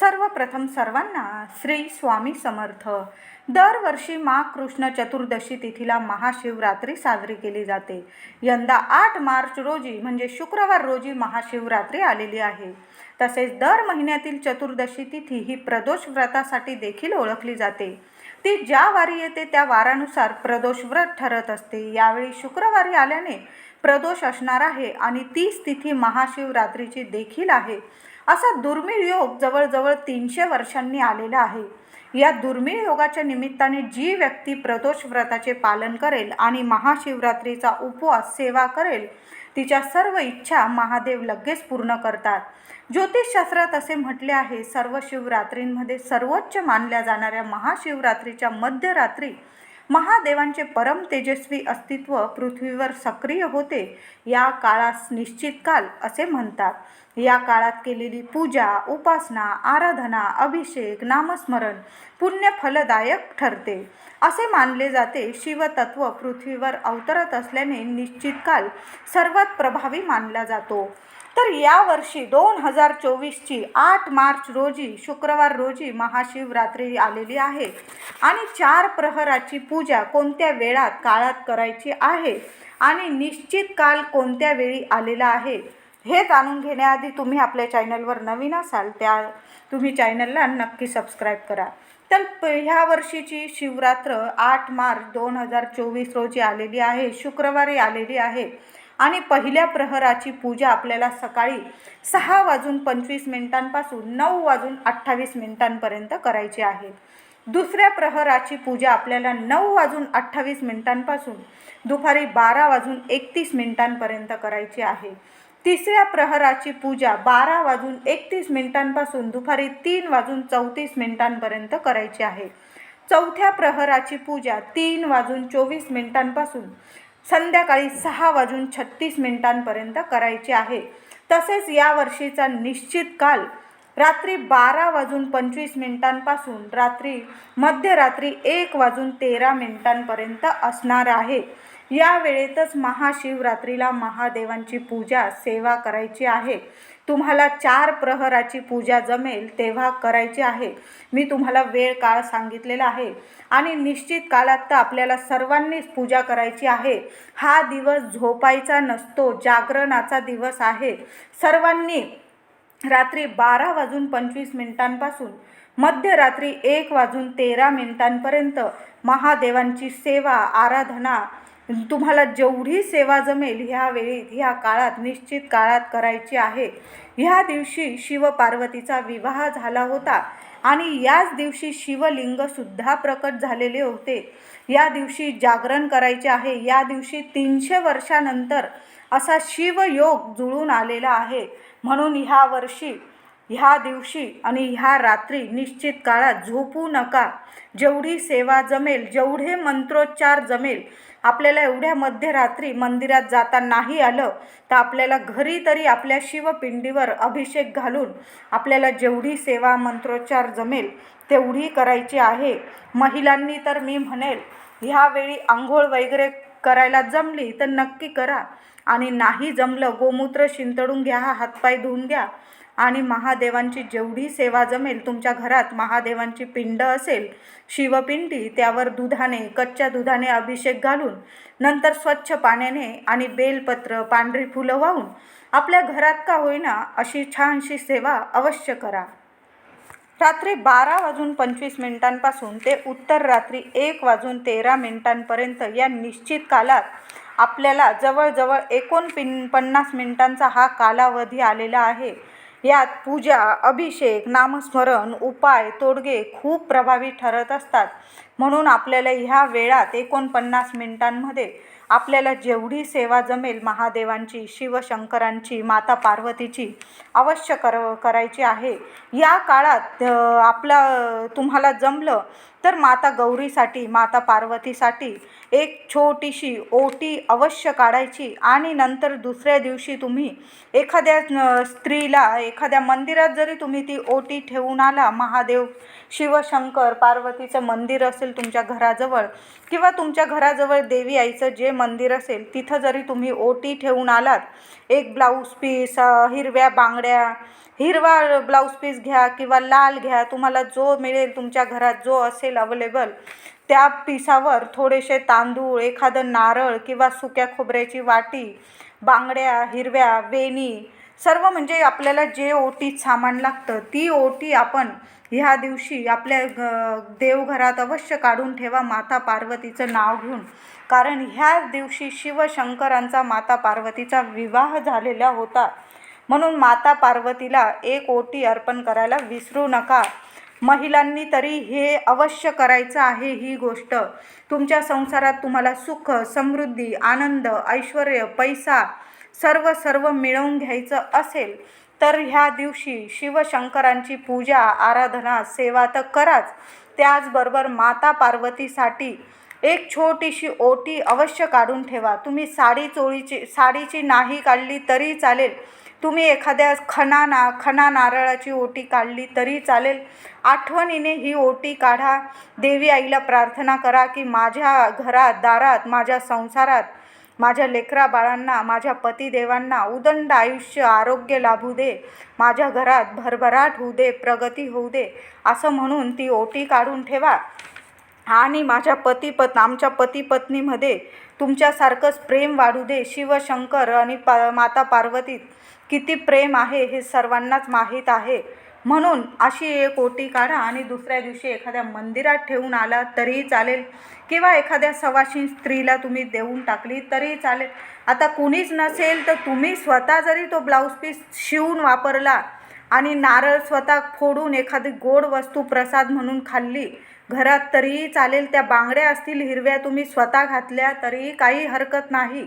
सर्वप्रथम सर्वांना श्री स्वामी समर्थ. दरवर्षी माघ कृष्ण चतुर्दशी तिथीला महाशिवरात्री साजरी केली जाते. यंदा आठ मार्च रोजी म्हणजे शुक्रवार रोजी महाशिवरात्री आलेली आहे. तसेच दर महिन्यातील चतुर्दशी तिथी ही प्रदोष व्रतासाठी देखील ओळखली जाते. ती ज्या वारी येते त्या वारानुसार प्रदोष व्रत ठरत असते. यावेळी शुक्रवारी आल्याने प्रदोष असणार आहे आणि तीच तिथी महाशिवरात्रीची देखील आहे. असा दुर्मिळ योग जवळजवळ तीनशे वर्षांनी आलेला आहे. या दुर्मिळ योगाच्या निमित्ताने जी व्यक्ती प्रदोष व्रताचे पालन करेल आणि महाशिवरात्रीचा उपवास सेवा करेल तिच्या सर्व इच्छा महादेव लगेच पूर्ण करतात. ज्योतिषशास्त्रात असे म्हटले आहे सर्व शिवरात्रींमध्ये सर्वोच्च मानल्या जाणाऱ्या महाशिवरात्रीच्या मध्यरात्री महादेवांचे परम तेजस्वी अस्तित्व पृथ्वीवर सक्रिय होते या काळास निश्चित काल असे म्हणतात. या काळात केलेली पूजा उपासना आराधना अभिषेक नामस्मरण पुण्य फलदायक ठरते. असे मानले जाते शिवतत्व पृथ्वीवर अवतरत असल्याने निश्चित काल सर्वात प्रभावी मानला जातो. तर यावर्षी दोन हजार चोवीसची आठ मार्च रोजी शुक्रवार रोजी महाशिवरात्री आलेली आहे. आणि चार प्रहराची पूजा कोणत्या वेळात काळात करायची आहे? आणि निश्चित काल कोणत्या वेळी आलेला आहे? हे जाणून घेण्याआधी तुम्ही आपल्या चॅनलवर नवीन असाल त्या तुम्ही चॅनलला नक्की सबस्क्राईब करा. तर प ह्या वर्षीची शिवरात्र आठ मार्च दोन हजार चोवीस रोजी आलेली आहे शुक्रवारी आलेली आहे. आणि पहिल्या प्रहराची पूजा आपल्याला सकाळी सहा वाजून पंचवीस मिनिटांपासून नऊ वाजून अठ्ठावीस मिनिटांपर्यंत करायची आहे. दुसऱ्या प्रहराची पूजा आपल्याला नऊ वाजून अठ्ठावीस मिनिटांपासून दुपारी बारा वाजून एकतीस मिनिटांपर्यंत करायची आहे. तिसऱ्या प्रहराची पूजा बारा वाजून एकतीस मिनिटांपासून दुपारी तीन वाजून चौतीस मिनिटांपर्यंत करायची आहे. चौथ्या प्रहराची पूजा तीन वाजून चोवीस मिनिटांपासून संध्याकाळी सहा वाजून छत्तीस मिनिटांपर्यंत करायची आहे. तसेच यावर्षीचा निश्चित काल रात्री बारा वाजून पंचवीस मिनिटांपासून रात्री मध्यरात्री एक वाजून तेरा मिनिटांपर्यंत असणार आहे. या वेळेतच महाशिवरात्रीला महादेवांची पूजा सेवा करायची आहे. तुम्हाला चार प्रहराची पूजा जमेल तेव्हा करायची आहे. मी तुम्हाला वेळ काळ सांगितलेला आहे. आणि निश्चित काळात तर आपल्याला सर्वांनीच पूजा करायची आहे. हा दिवस झोपायचा नसतो जागरणाचा दिवस आहे. सर्वांनी रात्री बारा वाजून पंचवीस मिनिटांपासून मध्यरात्री एक वाजून तेरा मिनिटांपर्यंत महादेवांची सेवा आराधना तुम्हाला जेवढी सेवा जमेल ह्या वेळीत ह्या काळात निश्चित काळात करायची आहे. ह्या दिवशी शिवपार्वतीचा विवाह झाला होता आणि याच दिवशी शिवलिंगसुद्धा प्रकट झालेले होते. या दिवशी जागरण करायचे आहे. या दिवशी तीनशे वर्षानंतर असा शिवयोग जुळून आलेला आहे. म्हणून ह्या वर्षी ह्या दिवशी आणि ह्या रात्री निश्चित काळात झोपू नका. जेवढी सेवा जमेल जेवढे मंत्रोच्चार जमेल आपल्याला एवढ्या मध्यरात्री मंदिरात जाता नाही आलं तर आपल्याला घरी तरी आपल्या शिवपिंडीवर अभिषेक घालून आपल्याला जेवढी सेवा मंत्रोच्चार जमेल तेवढी करायची आहे. महिलांनी तर मी म्हणेल ह्यावेळी आंघोळ वगैरे करायला जमली तर नक्की करा आणि नाही जमलं गोमूत्र शिंतडून घ्या हातपाय धुवून घ्या. आणि महादेवांची जेवढी सेवा जमेल तुमच्या घरात महादेवांची पिंड असेल शिवपिंडी त्यावर दुधाने कच्च्या दुधाने अभिषेक घालून नंतर स्वच्छ पाण्याने आणि बेलपत्र पांढरी फुलं वाहून आपल्या घरात का होईना अशी छानशी सेवा अवश्य करा. रात्री बारा वाजून पंचवीस मिनिटांपासून ते उत्तर रात्री एक वाजून तेरा मिनिटांपर्यंत या निश्चित कालात आपल्याला जवळजवळ एकोणपिन पन्नास मिनिटांचा हा कालावधी आलेला आहे. यात पूजा अभिषेक नामस्मरण उपाय तोडगे खूप प्रभावी ठरत असतात. म्हणून आपल्याला ह्या वेळात एकोणपन्नास मिनिटांमध्ये आपल्याला जेवढी सेवा जमेल महादेवांची शिवशंकरांची माता पार्वतीची अवश्य कर करायची आहे. या काळात आपला तुम्हाला जमलं तर माता गौरीसाठी माता पार्वतीसाठी एक छोटीशी ओटी अवश्य काढायची आणि नंतर दुसऱ्या दिवशी तुम्ही एखाद्या स्त्रीला एखाद्या मंदिरात जरी तुम्ही ती ओटी ठेवून आला महादेव शिवशंकर पार्वतीचं मंदिर असेल तुमच्या घराजवळ किंवा तुमच्या घराजवळ देवी आईचं जे मंदिर असेल तिथं जरी तुम्ही ओटी ठेवून आलात एक ब्लाऊज पीस हिरव्या बांगड्या हिरवा ब्लाऊज पीस घ्या किंवा लाल घ्या तुम्हाला जो मिळेल तुमच्या घरात जो असेल अवेलेबल त्या पिसावर थोडेसे तांदूळ एखादं नारळ किंवा सुक्या खोबऱ्याची वाटी बांगड्या हिरव्या वेणी सर्व म्हणजे आपल्याला जे ओटीत सामान लागतं ती ओटी आपण ह्या दिवशी आपल्या ग देवघरात अवश्य काढून ठेवा माता पार्वतीचं नाव घेऊन. कारण ह्या दिवशी शिवशंकरांचा माता पार्वतीचा विवाह झालेला होता. म्हणून माता पार्वतीला एक ओटी अर्पण करायला विसरू नका. महिलांनी तरी हे अवश्य करायचं आहे ही गोष्ट. तुमच्या संसारात तुम्हाला सुख समृद्धी आनंद ऐश्वर पैसा सर्व सर्व मिळवून घ्यायचं असेल तर ह्या दिवशी शिवशंकरांची पूजा आराधना सेवा तर कराच. त्याचबरोबर माता पार्वतीसाठी एक छोटीशी ओटी अवश्य काढून ठेवा. तुम्ही साडी चोळीची साडीची नाही काढली तरी चालेल. तुम्ही एखाद्या खना ना खना नारळाची ओटी काढली तरी चालेल. आठवणीने ही ओटी काढा. देवी आईला प्रार्थना करा की माझ्या घरात दारात माझ्या संसारात माझ्या लेकरा बाळांना माझ्या पतिदेवांना उदंड आयुष्य आरोग्य लाभू दे. माझ्या घरात भरभराट होऊ दे प्रगती होऊ दे असं म्हणून ती ओटी काढून ठेवा. आणि माझ्या पती पत आमच्या पतीपत्नीमध्ये तुमच्यासारखंच प्रेम वाढू दे. शिवशंकर आणि पा माता पार्वतीत किती प्रेम आहे हे सर्वांनाच माहीत आहे. म्हणून अशी एक ओटी काढा आणि दुसऱ्या दिवशी एखाद्या मंदिरात ठेवून आला तरीही चालेल. किंवा एखाद्या सवाशी स्त्रीला तुम्ही देऊन टाकली तरी चालेल. आता कुणीच नसेल तर तुम्ही स्वतः जरी तो ब्लाऊज पीस शिवून वापरला आणि नारळ स्वतः फोडून एखादी गोड वस्तू प्रसाद म्हणून खाल्ली घरात तरीही चालेल. त्या बांगड्या असतील हिरव्या तुम्ही स्वतः घातल्या तरीही काही हरकत नाही.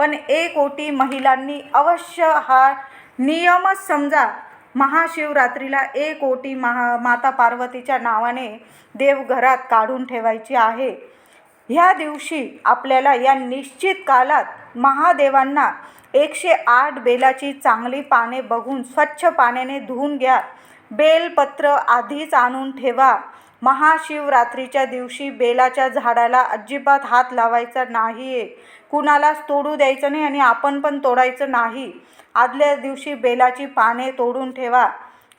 पण एक ओटी महिलांनी अवश्य हा नियमच समजा महाशिवरात्रीला एक ओटी महा माता पार्वतीच्या नावाने देवघरात काढून ठेवायची आहे. ह्या दिवशी आपल्याला या निश्चित कालात महादेवांना एकशे आठ बेलाची चांगली पाने बघून स्वच्छ पाण्याने धुवून घ्या. बेलपत्र आधीच आणून ठेवा. महाशिवरात्रीच्या दिवशी बेलाच्या झाडाला अजिबात हात लावायचा नाही आहे कुणालाच तोडू द्यायचं नाही आणि आपण पण तोडायचं नाही. आदल्या दिवशी बेलाची पाने तोडून ठेवा.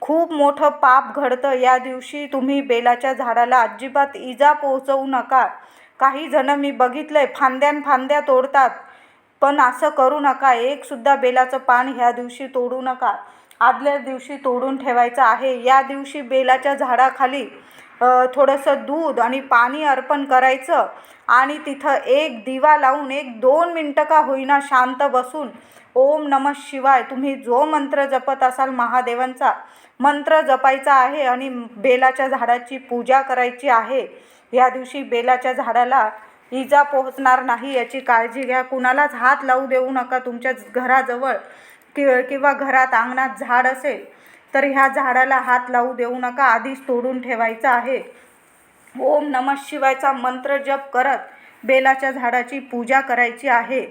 खूप मोठं पाप घडतं. या दिवशी तुम्ही बेलाच्या झाडाला अजिबात इजा पोहोचवू नका. काही जणं मी बघितलं आहे फांद्यान फांद्या तोडतात. पण असं करू नका. एकसुद्धा बेलाचं पान ह्या दिवशी तोडू नका. आदल्या दिवशी तोडून ठेवायचं आहे. या दिवशी बेलाच्या झाडाखाली थोडंसं दूध आणि पाणी अर्पण करायचं आणि तिथं एक दिवा लावून एक दोन मिनटं का होईना शांत बसून ओम नम शिवाय तुम्ही जो मंत्र जपत असाल महादेवांचा मंत्र जपायचा आहे आणि बेलाच्या झाडाची पूजा करायची आहे या दिवशी बेलाच्या झाडाला इजा पोहोचणार नाही याची काळजी घ्या. कुणालाच हात लावू देऊ नका. तुमच्या घराजवळ कि किंवा घरात अंगणात झाड असेल तर ह्या झाडाला हात लावू देऊ नका आधीच तोडून ठेवायचा आहे. ओम नम शिवायचा मंत्र जप करत बेलाच्या झाडाची पूजा करायची आहे.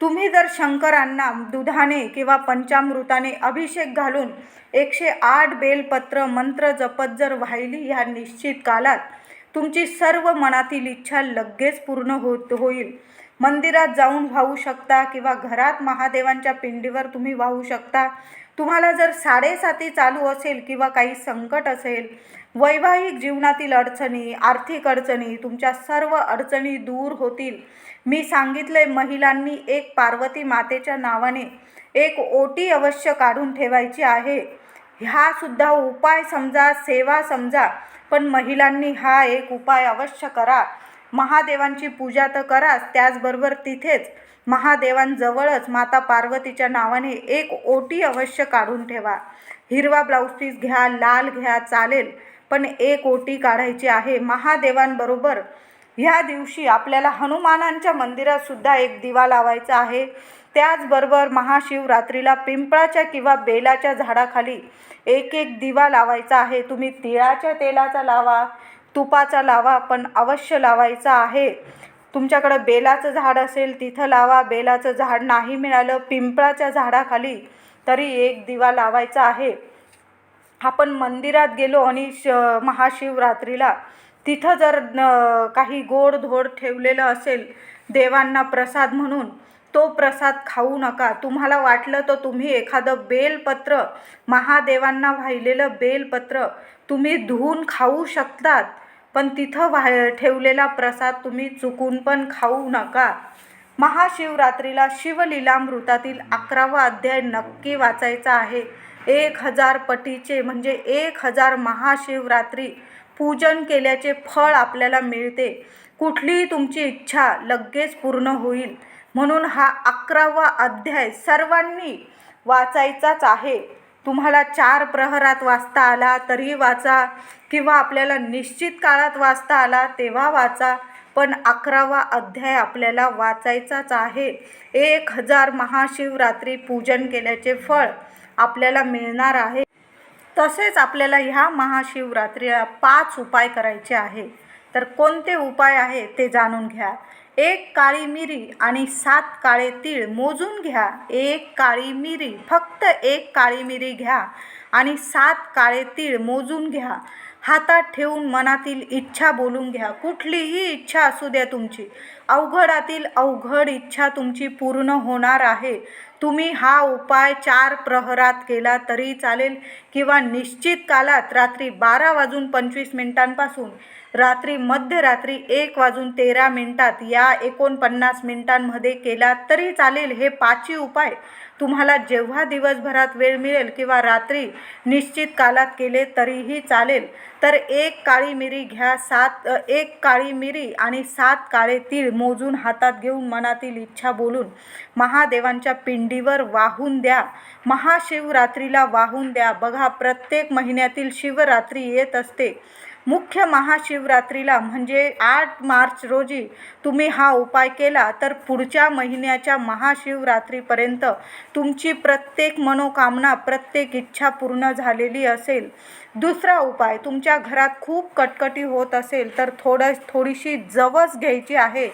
तुम्ही जर शंकरांना दुधाने किंवा पंचामृताने अभिषेक घालून एकशे आठ बेलपत्र मंत्र जपत जर वाहिली ह्या निश्चित कालात तुमची सर्व मनातील इच्छा लगेच पूर्ण होत होईल. मंदिरात जाऊन वाहू शकता किंवा घरात महादेवांच्या पिंडीवर तुम्ही वाहू शकता. तुम्हाला जर साडेसाती चालू असेल किंवा काही संकट असेल वैवाहिक जीवनातील अडचणी आर्थिक अडचणी तुमच्या सर्व अडचणी दूर होतील. मी सांगितले महिलांनी एक पार्वती मातेच्या नावाने एक ओटी अवश्य काढून ठेवायची आहे. ह्या सुद्धा उपाय समजा सेवा समजा पण महिलांनी हा एक उपाय अवश्य करा. महादेवांची पूजा तर कराच त्याचबरोबर तिथेच महादेवांजवळच माता पार्वतीच्या नावाने एक ओटी अवश्य काढून ठेवा. हिरवा ब्लाऊज पीस घ्या लाल घ्या चालेल पण एक ओटी काढायची आहे. महादेवांबरोबर ह्या दिवशी आपल्याला हनुमानांच्या मंदिरातसुद्धा एक दिवा लावायचा आहे. त्याचबरोबर महाशिवरात्रीला पिंपळाच्या किंवा बेलाच्या झाडाखाली एक एक दिवा लावायचा आहे. तुम्ही तिळाच्या तेलाचा लावा तुपाचा लावा पण अवश्य लावायचा आहे. तुमच्याकडं बेलाचं झाड असेल तिथं लावा. बेलाचं झाड नाही मिळालं पिंपळाच्या झाडाखाली तरी एक दिवा लावायचा आहे. आपण मंदिरात गेलो आणि श महाशिवरात्रीला तिथं जर न काही गोड धोड ठेवलेलं असेल देवांना प्रसाद म्हणून तो प्रसाद खाऊ नका. तुम्हाला वाटलं तर तुम्ही एखादं बेलपत्र महादेवांना वाहिलेलं बेलपत्र तुम्ही धुवून खाऊ शकतात. पण तिथं वा ठेवलेला प्रसाद तुम्ही चुकून पण खाऊ नका. महाशिवरात्रीला शिवलीलामृतातील अकरावा अध्याय नक्की वाचायचा आहे. एक हजार पटीचे म्हणजे एक हजार महाशिवरात्री पूजन केल्याचे फळ आपल्याला मिळते. कुठलीही तुमची इच्छा लगेच पूर्ण होईल. म्हणून हा अकरावा अध्याय सर्वांनी वाचायचाच आहे. तुम्हाला चार प्रहरात वाचता आला तरी वाचा. किंवा आपल्याला निश्चित काळात वाचता आला तेव्हा वाचा. पण अकरावा अध्याय आपल्याला वाचायचाच आहे. एक हजार महाशिवरात्री पूजन केल्याचे फळ आपल्याला मिळणार आहे. तसेच आपल्याला ह्या महाशिवरात्रीला पाच उपाय करायचे आहे. तर कोणते उपाय आहे ते जाणून घ्या. एक काळी मिरी आणि सात काळे तीळ मोजून घ्या. एक काळी मिरी फक्त एक काळी मिरी घ्या आणि सात काळे तीळ मोजून घ्या. हातात ठेवून मनातील इच्छा बोलून घ्या. कुठलीही इच्छा असू द्या तुमची. अवघडातील अवघड इच्छा तुमची पूर्ण होणार आहे. तुम्ही हा उपाय चार प्रहरात केला तरी चालेल किंवा निश्चित कालात रात्री बारा वाजून पंचवीस मिनिटांपासून रात्री मध्यरात्री एक वाजून तेरा मिनिटात या एकोणपन्नास मिनिटांमध्ये केला तरी चालेल हे पाचही उपाय तुम्हाला जेव्हा दिवसभरात वेळ मिळेल किंवा रात्री निश्चित कालात केले तरीही चालेल तर एक काळी मिरी घ्या सात एक काळी मिरी आणि सात काळे तीळ मोजून हातात घेऊन मनातील इच्छा बोलून महादेवांच्या पिंडीवर वाहून द्या. महाशिवरात्रीला वाहून द्या. बघा प्रत्येक महिन्यातील शिवरात्री येत असते. मुख्य महाशिवरात्रीला म्हणजे आठ मार्च रोजी तुम्ही हा उपाय केला तर पुढच्या महिन्याच्या महाशिवरात्रीपर्यंत तुमची प्रत्येक मनोकामना प्रत्येक इच्छा पूर्ण झालेली असेल. दुसरा उपाय तुमच्या घरात खूप कटकटी होत असेल तर थोडं थोडीशी जवस घ्यायची आहे.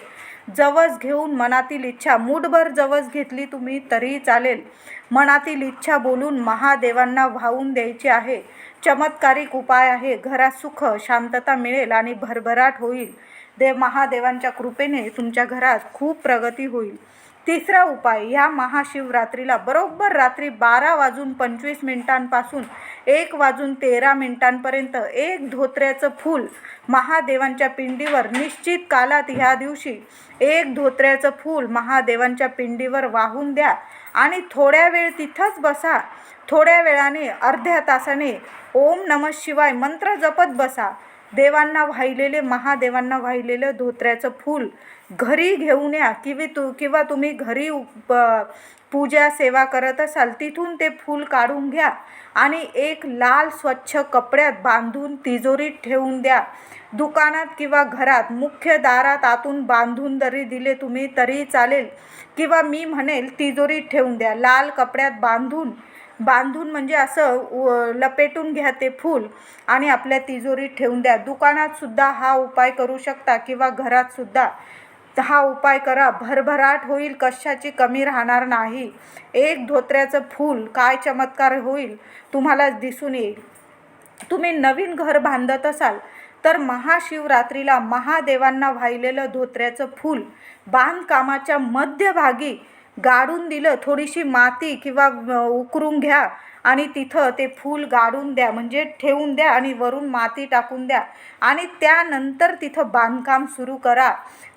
जवस घेऊन मनातील इच्छा मूठभर जवस घेतली तुम्ही तरी चालेल. मनातील इच्छा बोलून महादेवांना वाहून द्यायची आहे. चमत्कारिक उपाय आहे. घरात सुख शांतता मिळेल आणि भरभराट होईल. देव महादेवांच्या कृपेने तुमच्या घरात खूप प्रगती होईल. तिसरा उपाय ह्या महाशिवरात्रीला बरोबर रात्री बारा वाजून पंचवीस मिनिटांपासून एक वाजून तेरा मिनिटांपर्यंत एक धोत्र्याचं फूल महादेवांच्या पिंडीवर निश्चित कालात ह्या दिवशी एक धोत्र्याचं फूल महादेवांच्या पिंडीवर वाहून द्या आणि थोड्या वेळ तिथंच बसा. थोड्या वेळाने अर्ध्या तासाने ओम नमः शिवाय मंत्र जपत बसा. देवांना वाहिलेले महादेवांना वाहिलेलं धोत्र्याचं फूल घरी घेऊन या किंवा तु किंवा तुम्ही घरी उप पूजा सेवा करत असाल तिथून ते फूल काढून घ्या आणि एक लाल स्वच्छ कपड्यात बांधून तिजोरीत ठेवून द्या. दुकानात किंवा घरात मुख्य दारात आतून बांधून जरी दिले तुम्ही तरी चालेल. किंवा मी म्हणेल तिजोरीत ठेवून द्या. लाल कपड्यात बांधून बांधून म्हणजे असं लपेटून घ्या ते फूल आणि आपल्या तिजोरीत ठेवून द्या. दुकानातसुद्धा हा उपाय करू शकता किंवा घरातसुद्धा हा उपाय करा. भरभराट होईल कशाची कमी राहणार नाही. एक धोत्र्याचं फूल काय चमत्कार होईल तुम्हाला दिसून येईल. तुम्ही नवीन घर बांधत असाल तर महाशिवरात्रीला महादेवांना वाहिलेलं धोत्र्याचं फूल बांधकामाच्या मध्यभागी गाडून दिलं थोडीशी माती किंवा उकरून घ्या आणि तिथं ते फूल गाडून द्या. म्हणजे ठेवून द्या आणि वरून माती टाकून द्या. आणि त्यानंतर तिथं बांधकाम सुरू करा.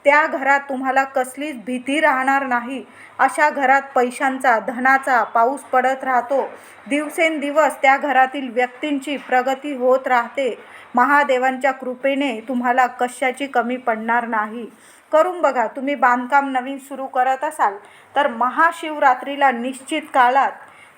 त्या घरात तुम्हाला कसलीच भीती राहणार नाही. अशा घरात पैशांचा धनाचा पाऊस पडत राहतो. दिवसेंदिवस त्या घरातील व्यक्तींची प्रगती होत राहते. महादेवांच्या कृपेने तुम्हाला कशाची कमी पडणार नाही. करून बघा तुम्ही बांधकाम नवीन सुरू करत असाल तर महाशिवरात्रीला निश्चित काळात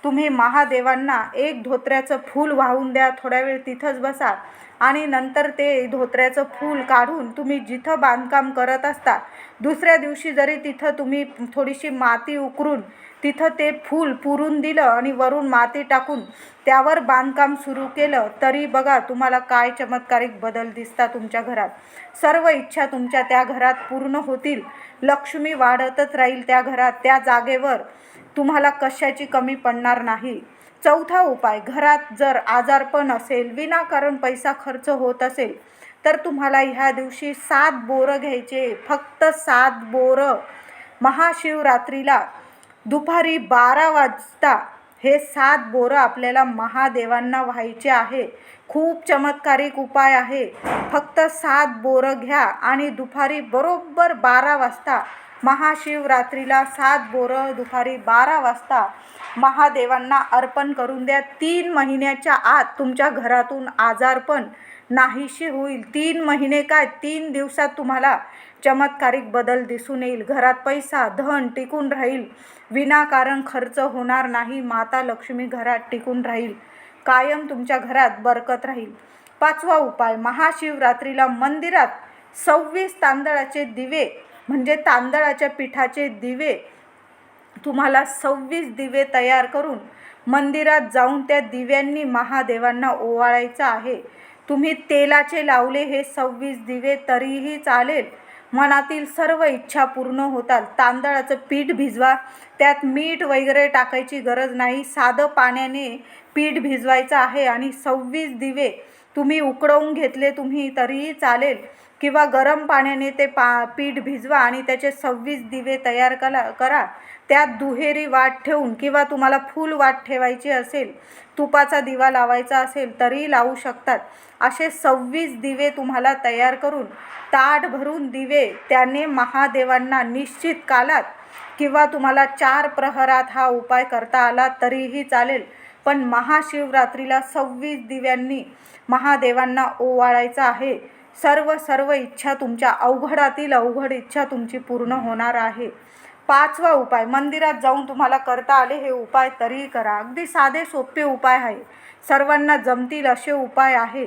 तुम्ही महादेवांना एक धोत्र्याचं फूल वाहून द्या थोड्या वेळ तिथंच बसा आणि नंतर ते धोत्र्याचं फूल काढून तुम्ही जिथं बांधकाम करत असता दुसऱ्या दिवशी जरी तिथं तुम्ही थोडीशी माती उकरून तिथं ते फूल पुरून दिलं आणि वरून माती टाकून त्यावर बांधकाम सुरू केलं. तरी बघा तुम्हाला काय चमत्कारिक बदल दिसता तुमच्या घरात. सर्व इच्छा तुमच्या त्या घरात पूर्ण होतील. लक्ष्मी वाढतच राहील त्या घरात त्या जागेवर. तुम्हाला कशाची कमी पडणार नाही. चौथा उपाय घरात जर आजारपण असेल विनाकारण पैसा खर्च होत असेल तर तुम्हाला ह्या दिवशी सात बोरं घ्यायचे. फक्त सात बोरं. महाशिवरात्रीला दुपारी बारा वाजता हे सात बोरं आपल्याला महादेवांना व्हायचे आहे. खूप चमत्कारिक उपाय आहे. फक्त सात बोरं घ्या आणि दुपारी बरोबर बारा वाजता महाशिवरात्रीला सात बोरं दुपारी बारा वाजता महादेवांना अर्पण करून द्या. तीन महिन्याच्या आत तुमच्या घरातून आजारपण नाहीशी होईल. तीन महिने काय? तीन दिवसात तुम्हाला चमत्कारिक बदल दिसून येईल. घरात पैसा धन टिकून राहील. विनाकारण खर्च होणार नाही. माता लक्ष्मी घरात टिकून राहील. कायम तुमच्या घरात बरकत राहील. पाचवा उपाय महाशिवरात्रीला मंदिरात सव्वीस तांदळाचे दिवे म्हणजे तांदळाच्या पिठाचे दिवे तुम्हाला सव्वीस दिवे तयार करून मंदिरात जाऊन त्या दिव्यांनी महादेवांना ओवाळायचं आहे. तुम्ही तेलाचे लावले हे सव्वीस दिवे तरीही चालेल. मनातील सर्व इच्छा पूर्ण होतात तांदळाचं पीठ भिजवा त्यात मीठ वगैरे टाकायची गरज नाही. साधं पाण्याने पीठ भिजवायचं आहे आणि सव्वीस दिवे तुम्ही उकडवून घेतले तुम्ही तरीही चालेल. किंवा गरम पाण्याने ते पा पीठ भिजवा आणि त्याचे सव्वीस दिवे तयार कला करा. त्यात दुहेरी वाट ठेवून किंवा तुम्हाला फुल वाट ठेवायची असेल तुपाचा दिवा लावायचा असेल तरीही लावू शकतात. असे सव्वीस दिवे तुम्हाला तयार करून ताट भरून दिवे त्याने महादेवांना निश्चित कालात किंवा तुम्हाला चार प्रहरात हा उपाय करता आला तरीही चालेल. पण महाशिवरात्रीला सव्वीस दिव्यांनी महादेवांना ओवाळायचं आहे. सर्व सर्व इच्छा तुमच्या अवघडातील अवघड इच्छा तुमची पूर्ण होणार आहे. पाचवा उपाय मंदिरात जाऊन तुम्हाला करता आले हे उपाय तरीही करा. अगदी साधे सोपे उपाय आहे. सर्वांना जमतील असे उपाय आहे.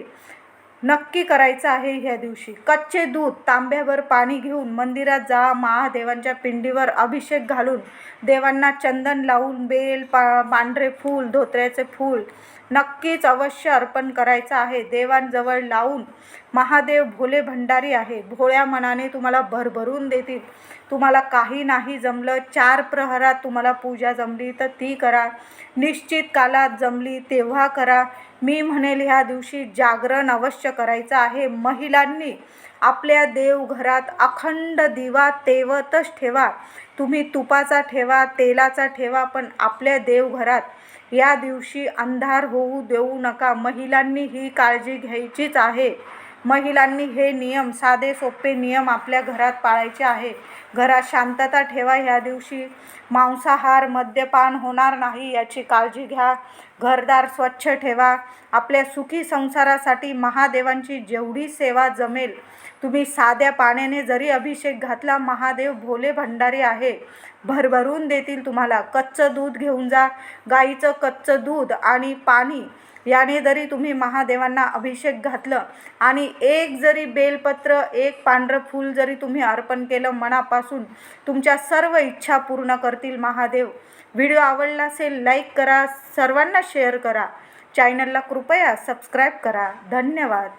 नक्की करायचं आहे ह्या दिवशी. कच्चे दूध तांब्यावर पाणी घेऊन मंदिरात जा महादेवांच्या पिंडीवर अभिषेक घालून देवांना चंदन लावून बेल पा पांढरे फूल धोत्र्याचे फूल नक्कीच अवश्य अर्पण करायचं आहे. देवांजवळ लावून महादेव भोले भंडारी आहे. भोळ्या मनाने तुम्हाला भरभरून देतील. तुम्हाला काही नाही जमलं चार प्रहरात तुम्हाला पूजा जमली तर ती करा. निश्चित कालात जमली तेव्हा करा. मी म्हणेल ह्या दिवशी जागरण अवश्य करायचं आहे. महिलांनी आपल्या देवघरात अखंड दिवा तेवतच ठेवा. तुम्ही तुपाचा ठेवा तेलाचा ठेवा पण आपल्या देवघरात या दिवशी अंधार होऊ देऊ नका. महिलांनी ही काळजी घ्यायचीच आहे. महिलांनी हे नियम साधे सोपे नियम आपल्या घरात पाळायचे आहे. घरात शांतता ठेवा ह्या दिवशी मांसाहार मद्यपान होणार नाही याची काळजी घ्या. घरदार स्वच्छ ठेवा. आपल्या सुखी संसारासाठी महादेवांची जेवढी सेवा जमेल तुम्ही साध्या पाण्याने जरी अभिषेक घातला महादेव भोले भंडारी आहे. भरभरून देतील तुम्हाला. कच्चं दूध घेऊन जा. गाईचं कच्चं दूध आणि पाणी याने जरी तुम्ही महादेवांना अभिषेक घातलं आणि एक जरी बेलपत्र एक पांढरं फूल जरी तुम्ही अर्पण केलं मनापासून तुमच्या सर्व इच्छा पूर्ण करतील महादेव. व्हिडिओ आवडला असेल लाईक करा सर्वांना शेअर करा. चॅनलला कृपया सबस्क्राईब करा. धन्यवाद.